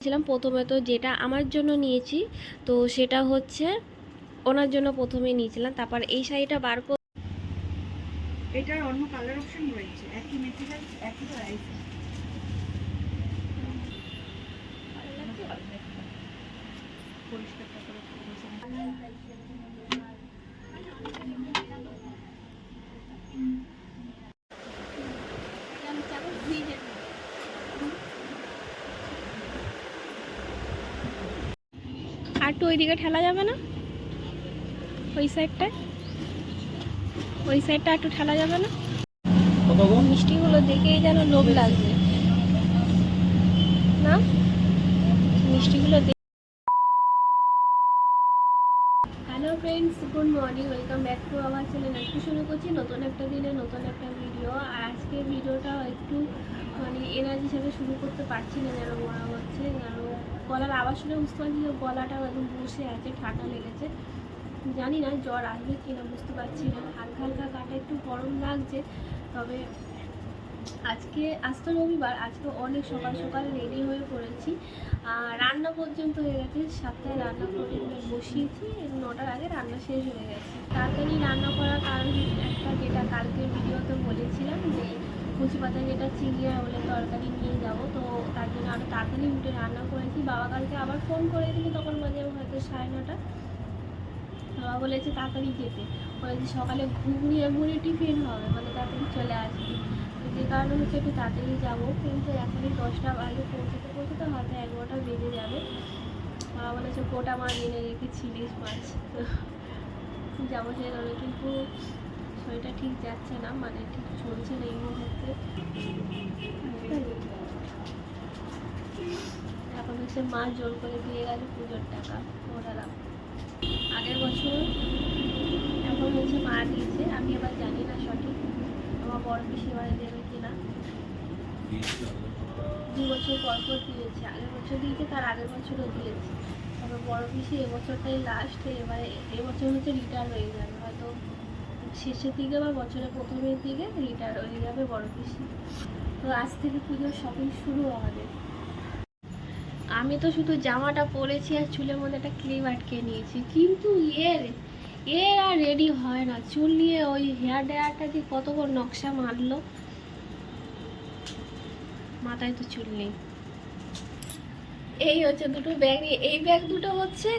ছিলাম প্রথমে তো যেটা আমার জন্য নিয়েছি তো সেটা হচ্ছে ওনার জন্য প্রথমে নিয়েছিলাম তারপর এই শাড়িটা বার করে এটার অন্য কালার অপশন রয়েছে একই মেটেরিয়াল একই প্রাইস একটু ওইদিকে ঠেলা যাবে না? ওই সাইডটা ওই সাইডটা একটু ঠেলা যাবে না? মিষ্টিগুলো দেখেই যেন লোভ লাগছে। না? মিষ্টিগুলো hello friends good morning welcome back to our channel একটু শুরু করছি নতুন একটা দিনে নতুন একটা ভিডিও আর আজকে ভিডিওটা একটু মানে এনার্জি হিসেবে শুরু করতে পারছি না যেন মনে হচ্ছে। যেন গলার আওয়াজ শুনে বুঝতে পারছি যে গলাটা একদম বসে আছে, ঠান্ডা লেগেছে। জানি না জ্বর আসবে কিনা বুঝতে পারছি না। হালকা হালকা গাটা একটু গরম লাগছে, তবে আজকে আজ তো রবিবার, আজকে অনেক সকাল সকাল রেডি হয়ে পড়েছি। আর রান্না পর্যন্ত হয়ে গেছে, সাতটায় রান্না করে বসিয়েছি নটার আগে রান্না শেষ হয়ে গেছে। তাড়াতাড়ি রান্না করার কারণ একটা, যেটা কালকে ভিডিওতে বলেছিলাম যে কচি পাতা যেটা চিংড়িয়া বলে তরকারি নিয়ে যাব। তো তার জন্য আরও তাড়াতাড়ি উঠে রান্না করেছি। বাবা কালকে আবার ফোন করে করেছিল, তখন বাজে হয়তো সাড়ে নটা। বাবা বলেছে তাড়াতাড়ি যেতে। বলেছে সকালে ঘুমিয়ে ঘুরে টিফিন হবে মানে তাড়াতাড়ি চলে আসবি। যে কারণে হচ্ছে একটু তাড়াতাড়ি যাব। কিন্তু এখনই দশটা আগে পৌঁছতে পৌঁছতে হয়তো এগারোটা বেজে যাবে। বাবা বলেছে কোটা মাছ এনে রেখেছি ইলিশ মাছ। তো যাব সেই কিন্তু শরীরটা ঠিক যাচ্ছে না মানে ঠিক চলছে এই মুহূর্তে। এখন হচ্ছে মা জোর করে দিয়ে গেছে পুজোর টাকা, ওরা আগের বছর এখন হচ্ছে মা দিয়েছে, আমি আবার জানি না সঠিক। আমার বড় পিসি এবারে দেবে কিনা দু বছর পর পর দিয়েছে, আগের বছর দিয়েছে, তার আগের বছরও দিয়েছে। তবে বড় পিসি এবছরটাই লাস্ট এবারে এবছর হচ্ছে রিটায়ার হয়ে যাবে। শেষের দিকে বা বছরের প্রথমের দিকে রিটায়ার হয়ে যাবে বড় পিসি। তো আজ থেকে পুজোর শপিং শুরু আমাদের। আমি তো শুধু জামাটা পরেছি আর চুলের মধ্যে একটা ক্লিপ আটকে নিয়েছি। কিন্তু এর এর আর রেডি হয় না। চুল নিয়ে ওই হেয়ার ড্রায়ারটা দিয়ে কত বড় নকশা মারলো। মাথায় তো চুল নেই। এই হচ্ছে দুটো ব্যাগ নিয়ে, এই ব্যাগ দুটো হচ্ছে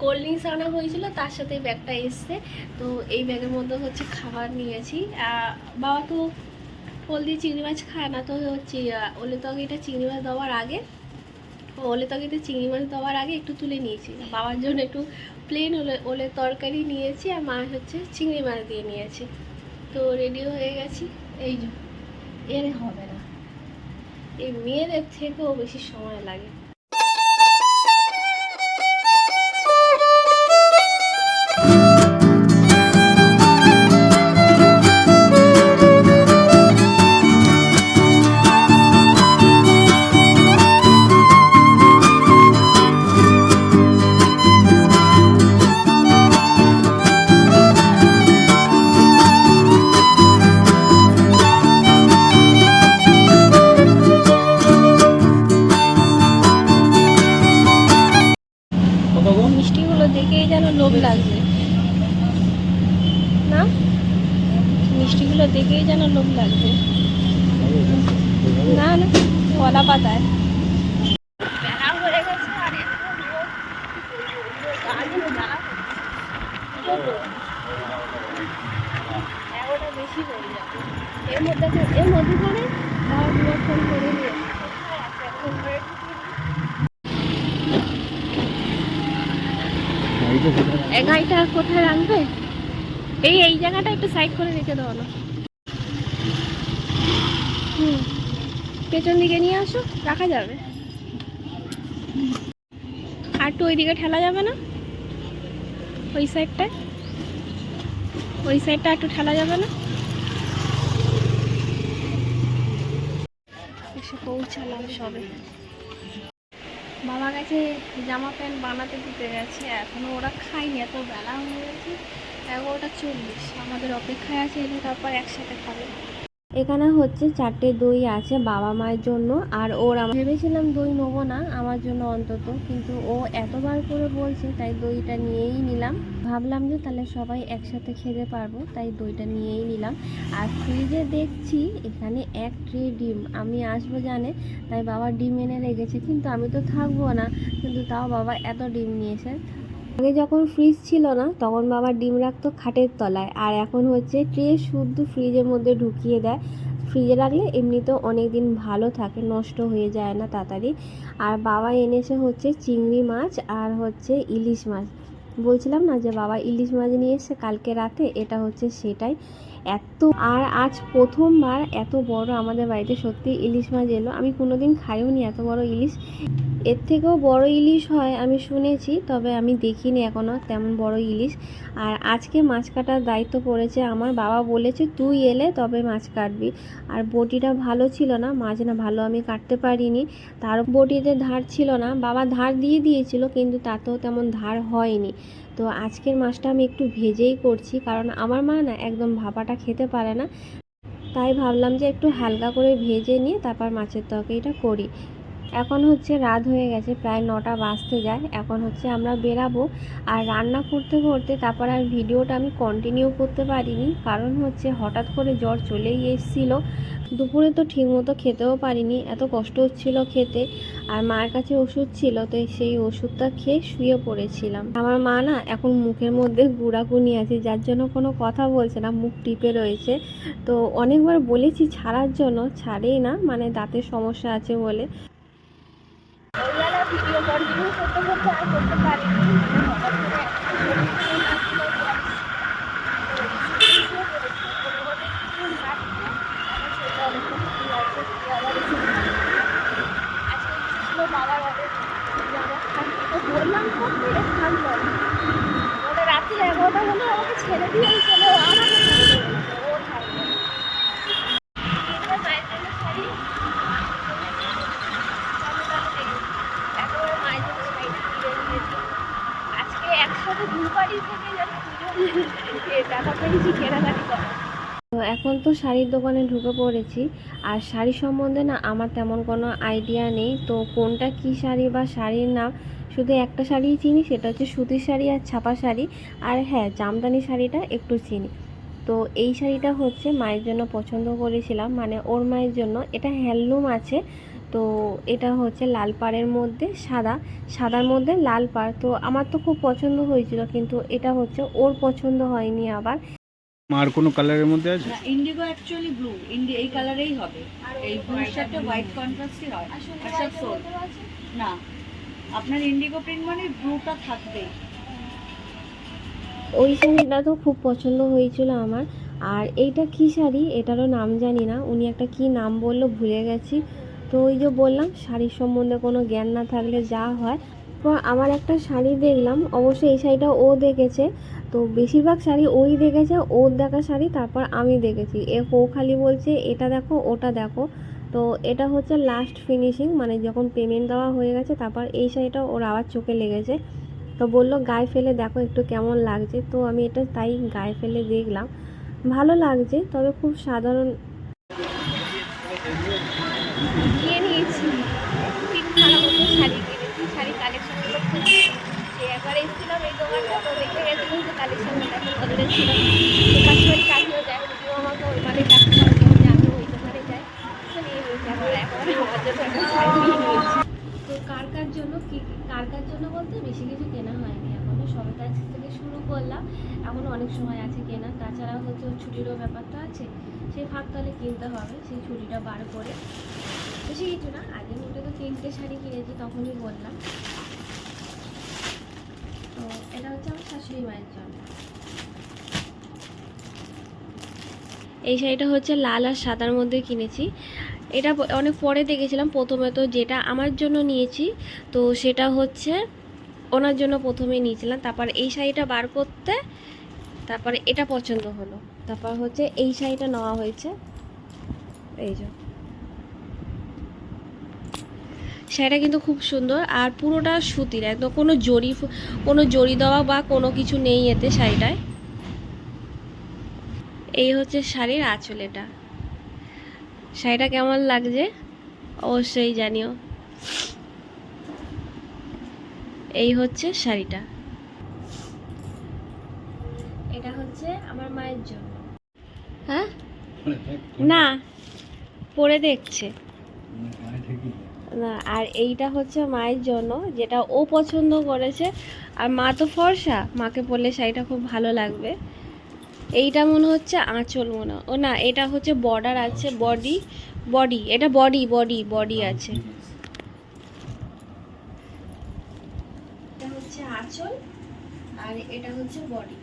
কোল্ড ড্রিঙ্কস আনা হয়েছিল, তার সাথে ব্যাগটা এসছে। তো এই ব্যাগের মধ্যে হচ্ছে খাবার নিয়েছি। বাবা তো হলদি চিংড়ি মাছ খায় না, তো হচ্ছে ওলে তরকারিটা চিংড়ি মাছ দেওয়ার আগে ওলে তরকারিতে চিংড়ি মাছ দেওয়ার আগে একটু তুলে নিয়েছি। বাবার জন্য একটু প্লেন ওলে ওলে তরকারি নিয়েছি, আর মা হচ্ছে চিংড়ি মাছ দিয়ে নিয়েছি। তো রেডি হয়ে গেছি। এই যে, এর হবে। এই মেয়েদের থেকেও বেশি সময় লাগে। গাড়িটা কোথায় রাখবে? এই এই জায়গাটা একটু সাইড করে রেখে দাও না হুম, পেছন দিকে নিয়ে আসো, রাখা যাবে। আর একটু ওইদিকে ঠেলা যাবে না? ওই সাইডটায় ওই সাইডটা একটু ঠেলা যাবে না? এসে পৌঁছালাম সবে। বাবা গেছে জামা প্যান্ট বানাতে দিতে গেছে এখনও ওরা খায়নি, এত বেলা হয়ে গেছে। এগারোটা চল্লিশ, আমাদের অপেক্ষায় আছে তারপর একসাথে খাবে। এখানে হচ্ছে চারটে দই আছে বাবা মায়ের জন্য, আর ওর ভেবেছিলাম দই নেব না, আমার জন্য অন্তত, কিন্তু ও এতবার করে বলছে, তাই দইটা নিয়েই নিলাম। ভাবলাম যে তাহলে সবাই একসাথে খেতে পারব, তাই দইটা নিয়েই নিলাম। আর ফ্রিজে দেখছি এখানে এক ট্রে ডিম, আমি আসব জানে, তাই বাবা ডিম এনে রেখেছে, কিন্তু আমি তো থাকব না, কিন্তু তাও বাবা এত ডিম নিয়েছে। আগে যখন ফ্রিজ ছিল না, তখন বাবা ডিম রাখতো খাটের তলায়। আর এখন হচ্ছে ট্রে শুদ্ধ ফ্রিজের মধ্যে ঢুকিয়ে দেয়। ফ্রিজে রাখলে এমনিতেও অনেক দিন ভালো থাকে, নষ্ট হয়ে যায় না তাড়াতাড়ি। আর বাবা এনেছে হচ্ছে চিংড়ি মাছ আর হচ্ছে ইলিশ মাছ। বলছিলাম না যে বাবা ইলিশ মাছ নিয়ে এসে কালকে রাতে? এটা হচ্ছে সেটাই। এত, আর আজ প্রথমবার এত বড় আমাদের বাড়িতে সত্যি ইলিশ মাছ এলো। আমি কোনোদিন খাইও নি এত বড় ইলিশ। এর থেকেও বড় ইলিশ হয় আমি শুনেছি, তবে আমি দেখিনি এখনও তেমন বড় ইলিশ। আর আজকে মাছ কাটার দায়িত্ব পড়েছে আমার। বাবা বলেছে, তুই এলে তবে মাছ কাটবি। আর বটিটা ভালো ছিল না মাছ না ভালো আমি কাটতে পারিনি। তার বটিতে ধার ছিল না। বাবা ধার দিয়ে দিয়েছিল, কিন্তু তাতেও তেমন ধার হয়নি। তো আজকের মাছটা আমি একটু ভেজেই করছি, কারণ আমার মা না একদম ভাপাটা খেতে পারে না। তাই ভাবলাম যে একটু হালকা করে ভেজে নিয়ে তারপর মাছের তরকারিটা করি। এখন হচ্ছে রাত হয়ে গেছে, প্রায় নটা বাজতে যায়। এখন হচ্ছে আমরা বেরাবো আর রান্না করতে করতে তারপর আর ভিডিওটা আমি কন্টিনিউ করতে পারিনি। কারণ হচ্ছে হঠাৎ করে জ্বর চলেই এসেছিল। দুপুরে তো ঠিকমতো খেতেও পারিনি, এত কষ্ট হচ্ছিল খেতে। আর মায়ের কাছে ওষুধ ছিল, তো সেই ওষুধটা খেয়ে শুয়ে পড়েছিলাম। আমার মা না এখন মুখের মধ্যে গুড়াগুনি আছে, যার জন্য কোনো কথা বলছে না, মুখ টিপে রয়েছে। তো অনেকবার বলেছি ছাড়ার জন্য, ছাড়েই না মানে দাঁতের সমস্যা আছে বলে। করতে করতে আর করতে পারিনি মানে হঠাৎ করে বাবার বললাম করতে থাকল ওটা রাত্রি এগারোটা হলে আমাকে ছেড়ে দিয়ে চলে আমাকে ছেড়ে দেবে না, ও থাকবে এটা মায়ের জন্য শাড়ি একেবারে মায়ের জন্য শাড়িটা কিনে নিয়েছি আজকে একসাথে দুবারই থেকে যেন পুজো টাকা পেয়েছি কেনাকাটি করা তো এখন তো শাড়ির দোকানে ঢুকে পড়েছি। আর শাড়ি সম্বন্ধে না আমার তেমন কোনো আইডিয়া নেই। তো কোনটা কি শাড়ি বা শাড়ির নাম, শুধু একটা শাড়িই চিনি, সেটা হচ্ছে সুতির শাড়ি আর ছাপা শাড়ি। আর হ্যাঁ জামদানি শাড়িটা একটু চিনি। তো এই শাড়িটা হচ্ছে মায়ের জন্য পছন্দ করেছিলাম। মানে ওর মায়ের জন্য। এটা হ্যান্ডলুম আছে। তো এটা হচ্ছে লাল পাড়ের মধ্যে সাদা সাদার মধ্যে লাল পাড়। তো আমার তো খুব পছন্দ হয়েছিল কিন্তু এটা হচ্ছে ওর পছন্দ হয়নি আবার। আর কোনো কালারের মধ্যে আছে? না ইন্ডিগো অ্যাকচুয়ালি ব্লু ইন্ডি এই কালারেই হবে। এই ব্লুর সাথে হোয়াইট কন্ট্রাস্টই হয়। আর সব সোল না আপনার ইন্ডিগো প্রিন্ট মানে ব্লুটা থাকবেই। ওই শাড়িটা তো খুব পছন্দ হয়েছিল আমার। আর এইটা কি শাড়ি? এটারও নাম জানি না। উনি একটা কি নাম বলল ভুলে গেছি। তো ওই যে বললাম, শাড়ির সম্বন্ধে কোনো জ্ঞান না থাকলে যা হয়। তো আমার একটা শাড়ি দেখলাম অবশ্যই এই শাড়িটা ও দেখেছে। তো বেশিরভাগ শাড়ি ওই দেখেছে ওর দেখা শাড়ি, তারপর আমি দেখেছি। এ ও খালি বলছে, এটা দেখো, ওটা দেখো। তো এটা হচ্ছে লাস্ট ফিনিশিং মানে যখন পেমেন্ট দেওয়া হয়ে গেছে, তারপর এই শাড়িটা ওর আবার চোখে লেগেছে। তো বলল, গায়ে ফেলে দেখো একটু কেমন লাগছে। তো আমি এটা তাই গায়ে ফেলে দেখলাম। ভালো লাগছে, তবে খুব সাধারণ। নিয়ে নিয়েছি। তিন খানা মতো শাড়ি কিনেছি, শাড়ি কালেকশনগুলো খুঁজছি একবার এসেছিলাম এই দোকানটা তো দেখে গেছিলাম যে কালেকশনটা কেমন বদলে ছিল। যায় তো কার কার জন্য কি, কার কার জন্য বলতে বেশি কিছু কেনা হয়নি। এখনও সবে কাজ থেকে শুরু করলাম। এখনও অনেক সময় আছে কেনা তাছাড়া হচ্ছে ছুটিরও ব্যাপারটা আছে। সেই ফাঁক তাহলে কিনতে হবে, সেই ছুটিটা বার করে। বেশি কিছু না, আগে মুখে তো তিনটে শাড়ি কিনেছি, তখনই বললাম। তো এটা হচ্ছে আমার শাশুড়ি মায়ের জন্য। এই শাড়িটা হচ্ছে লাল আর সাদার মধ্যে কিনেছি। এটা অনেক পরে দেখেছিলাম, প্রথমে তো যেটা আমার জন্য নিয়েছি, তো সেটা হচ্ছে ওনার জন্য প্রথমে নিয়েছিলাম। তারপর এই শাড়িটা বার করতে, তারপরে এটা পছন্দ হলো। তারপর হচ্ছে এই শাড়িটা নেওয়া হয়েছে। এই যে। শাড়িটা কিন্তু খুব সুন্দর আর পুরোটা সুতির একদম কোনো জরি কোনো জরি দেওয়া বা কোনো কিছু নেই এতে শাড়িটায়। এই হচ্ছে শাড়ির আঁচল এটা। শাড়িটা কেমন লাগছে? অবশ্যই জানিও। এই হচ্ছে শাড়িটা। এটা হচ্ছে আমার মায়ের জন্য। হ্যাঁ? না পরে দেখছে। না, আর এইটা হচ্ছে মায়ের জন্য, যেটা ও পছন্দ করেছে। আর মা তো ফর্সা, মাকে পরলে শাড়িটা খুব ভালো লাগবে। এইটা মনে হচ্ছে আঁচল মনে ও না, এটা হচ্ছে বর্ডার আছে বডি বডি এটা বডি বডি বডি আছে। এটা হচ্ছে আঁচল, আর এটা হচ্ছে বডি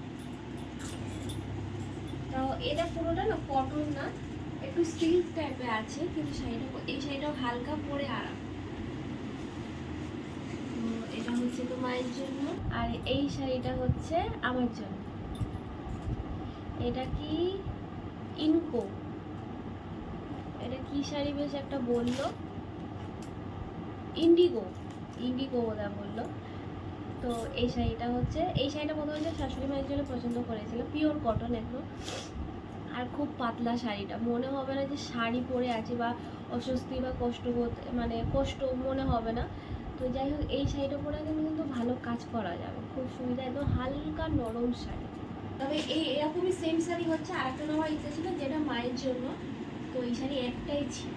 তাও এটা পুরোটা না কটন না? একটু সিল্ক টাইপের আছে, কিন্তু শাড়িটা এই শাড়িটাও হালকা পরে আরাম। এটা হচ্ছে তো মায়ের জন্য, আর এই শাড়িটা হচ্ছে আমার জন্য। এটা কি ইনকো? এটা কি শাড়ি বেশ একটা বলল? ইন্ডিগো। ইন্ডিগো বোধহয় বলল। তো এই শাড়িটা হচ্ছে এই শাড়িটা প্রথমে শাশুড়ি মায়ের জন্য পছন্দ করেছিল পিওর কটন একদম আর খুব পাতলা শাড়িটা। মনে হবে না যে শাড়ি পরে আছে বা অস্বস্তি বা কষ্ট মানে কষ্ট মনে হবে না। তো যাই হোক এই শাড়িটা পরে কিন্তু কিন্তু ভালো কাজ করা যাবে। খুব সুবিধা একদম হালকা নরম শাড়ি। তবে এই এরকমই সেম শাড়ি হচ্ছে আরেকটা নেওয়ার ইচ্ছা ছিল যেটা মায়ের জন্য। তো এই শাড়ি একটাই ছিল।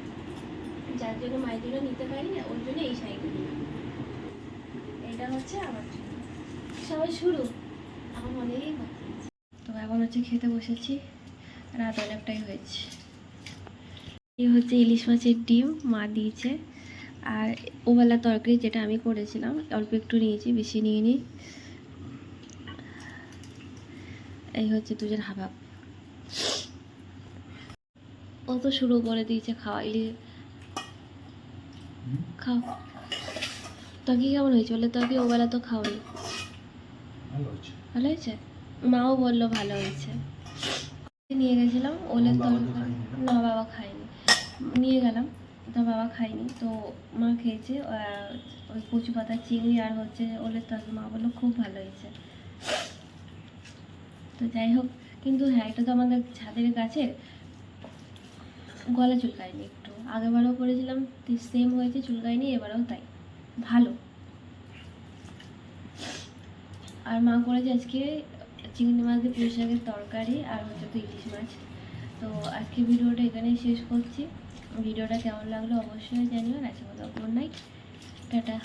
যার জন্য মায়ের জন্য নিতে পারি না ওর জন্য এই শাড়িটা নিলাম। এটা হচ্ছে আমার জন্য। সবাই শুরু। আমার বাকি তো এখন হচ্ছে খেতে বসেছি। রাত অনেকটাই হয়েছে। এই হচ্ছে ইলিশ মাছের ডিম মা দিয়েছে। আর ওবেলা তরকারি যেটা আমি করেছিলাম অল্প একটু নিয়েছি বেশি নিয়ে নিই এই হচ্ছে দুজন হাবাব। ও তো শুরু করে দিয়েছে খাওয়া ইলি খাও। তরকারি কেমন হয়েছে? বলে তরকারি ওবেলা তো খাওনি ভালো হয়েছে? মাও বলল ভালো হয়েছে। নিয়ে গেছিলাম ওলের তরকারি না বাবা খায়নি। নিয়ে গেলাম তো বাবা খায়নি তো মা খেয়েছে ওই কচু পাতা চিংড়ি আর হচ্ছে ওলের তরকারি মা বলল খুব ভালো হয়েছে। তো যাই হোক কিন্তু হ্যাঁ এটা তো আমাদের ছাদের গাছের গলা চুলকায়নি একটু। আগেবারও করেছিলাম সেম হয়েছে চুলকায়নি এবারেও তাই। ভালো। আর মা করেছে আজকে চিংড়ি মাছ পুঁই শাকের তরকারি আর হচ্ছে তো ইলিশ মাছ। তো আজকে ভিডিওটা এখানেই শেষ করছি। ভিডিওটা কেমন লাগল অবশ্যই জানিও রাখি গুড নাইট টাটা।